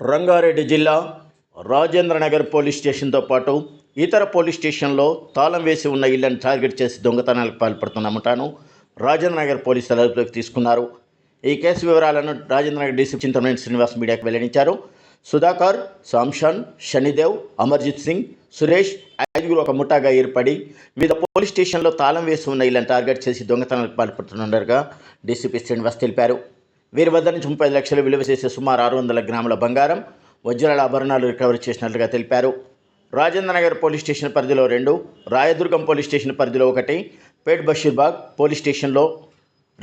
రంగారెడ్డి జిల్లా రాజేంద్రనగర్ పోలీస్ స్టేషన్తో పాటు ఇతర పోలీస్ స్టేషన్లో తాళం వేసి ఉన్న ఇళ్ళను టార్గెట్ చేసి దొంగతనాలకు పాల్పడుతున్నమటాను రాజేంద్ర నగర్ పోలీసులు అదుపులోకి తీసుకున్నారు. ఈ కేసు వివరాలను రాజేంద్రనగర్ డీసీ చింతమనేని శ్రీనివాస్ మీడియాకు వెల్లడించారు. సుధాకర్ సాంషన్ శనిదేవ్ అమర్జిత్ సింగ్ సురేష్ ఐదుగురు ఒక ముఠాగా ఏర్పడి వివిధ పోలీస్ స్టేషన్లో తాళం వేసి ఉన్న ఇళ్ళను టార్గెట్ చేసి దొంగతనాలకు పాల్పడుతుండగా డీసీపీ శ్రీనివాస్ తెలిపారు. వీరి వద్ద నుంచి ముప్పై ఐదు లక్షలు విలువ చేసే సుమారు ఆరు వందల గ్రాముల బంగారం వజ్రాల ఆభరణాలు రికవరీ చేసినట్లుగా తెలిపారు. రాజేంద్ర నగర్ పోలీస్ స్టేషన్ పరిధిలో రెండు రాయదుర్గం పోలీస్ స్టేషన్ పరిధిలో ఒకటి పేట్ బషీర్బాగ్ పోలీస్ స్టేషన్లో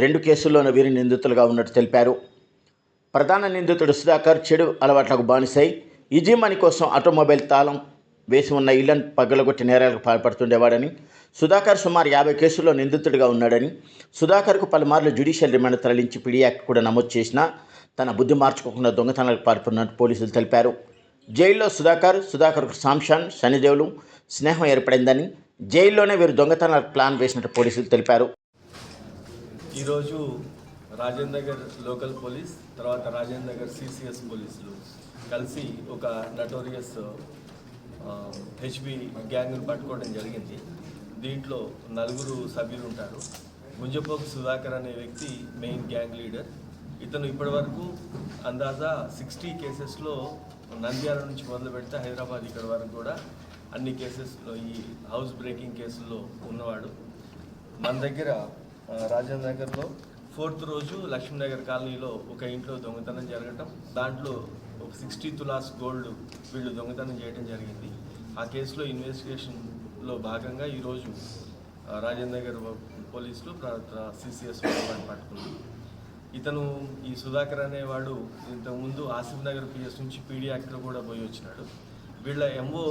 రెండు కేసుల్లోనూ వీరి నిందితులుగా ఉన్నట్టు తెలిపారు. ప్రధాన నిందితుడు సుధాకర్ చెడు అలవాట్లకు బానిసై ఈజీ మనీ కోసం ఆటోమొబైల్ తాళం వేసి ఉన్న ఇళ్ళను పగలగొట్టి నేరాలకు పాల్పడుతుండేవాడని సుధాకర్ సుమారు యాభై కేసుల్లో నిందితుడిగా ఉన్నాడని సుధాకర్కు పలుమార్లు జ్యుడిషియల్ రిమాండ్ తరలించి పిడి యాక్ట్ కూడా నమోదు చేసినా తన బుద్ధి మార్చుకోకుండా దొంగతనాలకు పాల్పడినట్టు పోలీసులు తెలిపారు. జైల్లో సుధాకర్ సుధాకర్కు సాంశాన్ శనిదేవులు స్నేహం ఏర్పడిందని జైల్లోనే వీరు దొంగతనాలకు ప్లాన్ వేసినట్టు పోలీసులు తెలిపారు. ఈరోజు రాజేంద్ర నగర్ లోకల్ పోలీస్ తర్వాత రాజేంద్ర నగర్ సిసిఎస్ పోలీసులు కలిసి ఒక నటోరియస్ హెచ్బి గ్యాంగ్ను పట్టుకోవడం జరిగింది. దీంట్లో నలుగురు సభ్యులు ఉంటారు. గుంజపోకు సుధాకర్ అనే వ్యక్తి మెయిన్ గ్యాంగ్ లీడర్. ఇతను ఇప్పటివరకు అందాజా సిక్స్టీ కేసెస్లో నంద్యాల నుంచి మొదలు పెడితే హైదరాబాద్ ఇక్కడ వరకు కూడా అన్ని కేసెస్లో ఈ హౌస్ బ్రేకింగ్ కేసుల్లో ఉన్నవాడు. మన దగ్గర రాజేంద్ర నగర్లో ఫోర్త్ రోజు లక్ష్మీనగర్ కాలనీలో ఒక ఇంట్లో దొంగతనం జరగటం దాంట్లో ఒక సిక్స్టీ తులాస్ గోల్డ్ వీళ్ళు దొంగతనం చేయడం జరిగింది. ఆ కేసులో ఇన్వెస్టిగేషన్లో భాగంగా ఈరోజు రాజేంద్రనగర్ రాజేంద్ర నగర్ పోలీసులు సిసిఎస్ వారిని పట్టుకున్నారు. ఇతను ఈ సుధాకర్ అనేవాడు ఇంతకుముందు ఆసిఫ్ నగర్ పిఎస్ నుంచి పీడీ యాక్టర్ కూడా పోయి వచ్చినాడు. వీళ్ళ ఎంఓ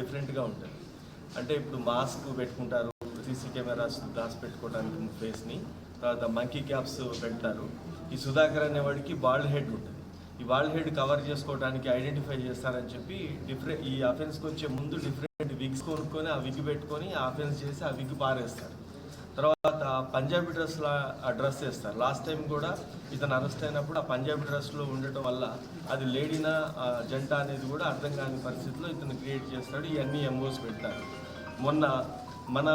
డిఫరెంట్గా ఉంటుంది. అంటే ఇప్పుడు మాస్క్ పెట్టుకుంటారు సీసీ కెమెరాస్ గ్లాస్ పెట్టుకోవడానికి ఫేస్ని. తర్వాత మంకీ క్యాప్స్ పెడతారు ఈ సుధాకర్ అనేవాడికి బాల్డ్ హెడ్ ఉంటుంది. ఈ బాల్డ్ హెడ్ కవర్ చేసుకోవడానికి ఐడెంటిఫై చేస్తారని చెప్పి డిఫరెంట్ ఈ అఫెన్స్కి వచ్చే ముందు డిఫరెంట్ విగ్స్ కొనుక్కొని ఆ విగ్ పెట్టుకొని ఆ అఫెన్స్ చేసి ఆ విగ్ పారేస్తారు. తర్వాత పంజాబీ డ్రెస్లా డ్రెస్ వేస్తారు. లాస్ట్ టైం కూడా ఇతను అరెస్ట్ అయినప్పుడు ఆ పంజాబీ డ్రెస్లో ఉండటం వల్ల అది లేడీనా జంట అనేది కూడా అర్థం కాని పరిస్థితిలో ఇతను క్రియేట్ చేస్తాడు. ఇవన్నీ ఎంఓస్ పెడతారు మొన్న మన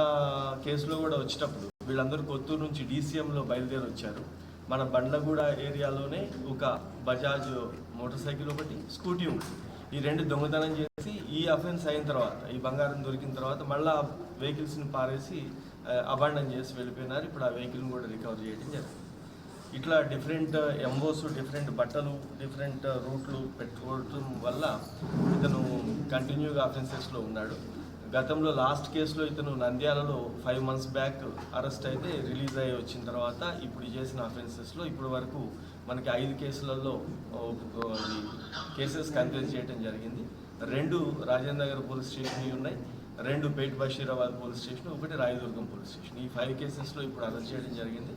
కేసులో కూడా వచ్చేటప్పుడు వీళ్ళందరూ కొత్తూరు నుంచి డీసీఎంలో బయలుదేరి వచ్చారు. మన బండ్లగూడ ఏరియాలోనే ఒక బజాజ్ మోటార్ సైకిల్ ఒకటి స్కూటీ ఉంది ఈ రెండు దొంగతనం చేసి ఈ అఫెన్స్ అయిన తర్వాత ఈ బంగారం దొరికిన తర్వాత మళ్ళీ ఆ వెహికల్స్ని పారేసి అబాండన్ చేసి వెళ్ళిపోయినారు. ఇప్పుడు ఆ వెహికల్ని కూడా రికవర్ చేయడం జరిగింది. ఇట్లా డిఫరెంట్ ఎంఓస్ డిఫరెంట్ బట్టలు డిఫరెంట్ రూట్లు పెట్టుకోవడం వల్ల ఇతను కంటిన్యూగా అఫెన్సెస్లో ఉన్నాడు. గతంలో లాస్ట్ కేసులో ఇతను నంద్యాలలో ఫైవ్ మంత్స్ బ్యాక్ అరెస్ట్ అయితే రిలీజ్ అయ్యి వచ్చిన తర్వాత ఇప్పుడు చేసిన అఫెన్సెస్లో ఇప్పటి వరకు మనకి ఐదు కేసులలో కేసెస్ కన్ఫ్యూజ్ చేయడం జరిగింది. రెండు రాజేంద్ర నగర్ పోలీస్ స్టేషన్ ఉన్నాయి. రెండు పేట్ బషీరాబాద్ పోలీస్ స్టేషన్ ఒకటి రాయదుర్గం పోలీస్ స్టేషన్. ఈ ఫైవ్ కేసెస్లో ఇప్పుడు అరెస్ట్ చేయడం జరిగింది.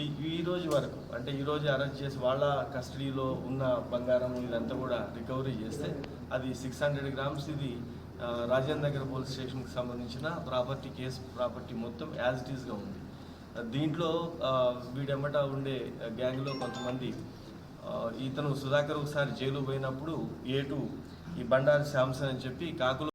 ఈ ఈ రోజు వరకు అంటే ఈరోజు అరెస్ట్ చేసి వాళ్ళ కస్టడీలో ఉన్న బంగారం ఇదంతా కూడా రికవరీ చేస్తే అది సిక్స్ హండ్రెడ్ గ్రామ్స్ ఇది రాజేంద్ర నగర్ పోలీస్ స్టేషన్కి సంబంధించిన ప్రాపర్టీ కేసు ప్రాపర్టీ మొత్తం యాజ్ ఇట్ ఈస్గా ఉంది. దీంట్లో వీడెంబట వీడెమ్మట ఉండే గ్యాంగ్లో కొంతమంది ఇతను సుధాకర్ ఒకసారి జైలు పోయినప్పుడు ఏటు ఈ బండారి శాంసన్ అని చెప్పి కాకులు